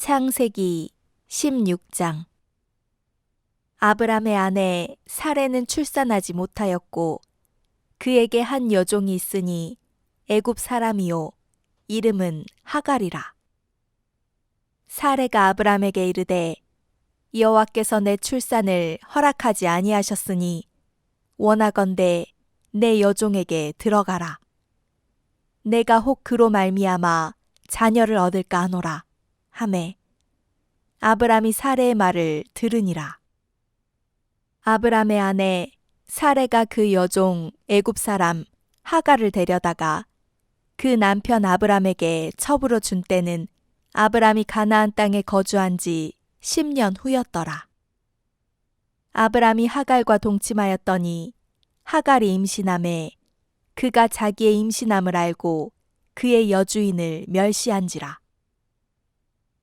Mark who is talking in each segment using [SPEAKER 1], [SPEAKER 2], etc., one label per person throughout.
[SPEAKER 1] 창세기 16장. 아브람의 아내 사레는 출산하지 못하였고 그에게 한 여종이 있으니 애굽 사람이요 이름은 하갈이라. 사레가 아브람에게 이르되 여호와께서 내 출산을 허락하지 아니하셨으니 원하건대 내 여종에게 들어가라. 내가 혹 그로 말미암아 자녀를 얻을까 하노라 하매 아브람이 사레의 말을 들으니라 아브람의 아내 사레가 그 여종 애굽 사람 하갈을 데려다가 그 남편 아브람에게 첩으로 준 때는 아브람이 가나안 땅에 거주한 지 10년 후였더라. 아브람이 하갈과 동침하였더니 하갈이 임신함에 그가 자기의 임신함을 알고 그의 여주인을 멸시한지라.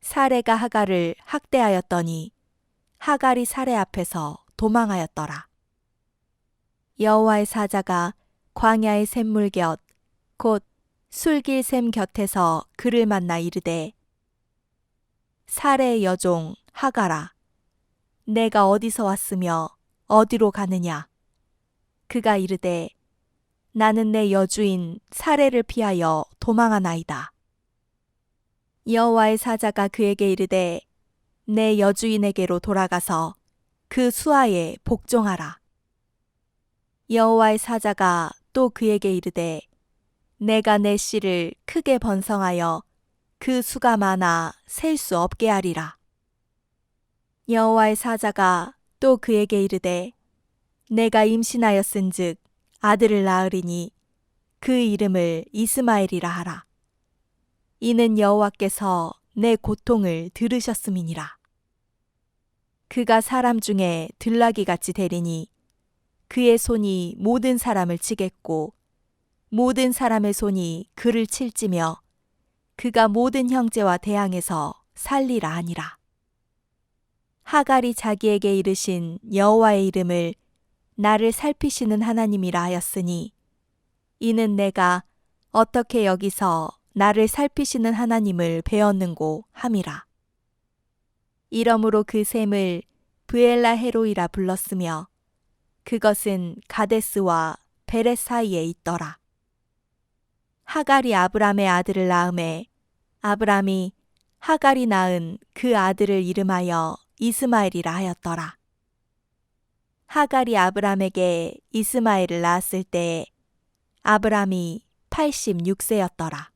[SPEAKER 1] 사레가 하갈을 학대하였더니 하갈이 사레 앞에서 도망하였더라. 여호와의 사자가 광야의 샘물 곁 곧 술길 샘 곁에서 그를 만나 이르되 사레의 여종 하갈아 내가 어디서 왔으며 어디로 가느냐 그가 이르되 나는 내 여주인 사레를 피하여 도망하나이다. 여호와의 사자가 그에게 이르되 내 여주인에게로 돌아가서 그 수하에 복종하라. 여호와의 사자가 또 그에게 이르되 내가 내 씨를 크게 번성하여 그 수가 많아 셀 수 없게 하리라. 여호와의 사자가 또 그에게 이르되 내가 임신하였은즉 아들을 낳으리니 그 이름을 이스마엘이라 하라. 이는 여호와께서 내 고통을 들으셨음이니라. 그가 사람 중에 들나귀 같이 되리니 그의 손이 모든 사람을 치겠고 모든 사람의 손이 그를 칠지며 그가 모든 형제와 대항해서 살리라 하니라. 하갈이 자기에게 이르신 여호와의 이름을 나를 살피시는 하나님이라 하였으니 이는 내가 어떻게 여기서 나를 살피시는 하나님을 배웠는고 함이라. 이러므로 그 샘을 브엘라 헤로이라 불렀으며 그것은 가데스와 베레 사이에 있더라. 하갈이 아브람의 아들을 낳음에 아브람이 하갈이 낳은 그 아들을 이름하여 이스마엘이라 하였더라. 하갈이 아브람에게 이스마엘을 낳았을 때 아브람이 86세였더라.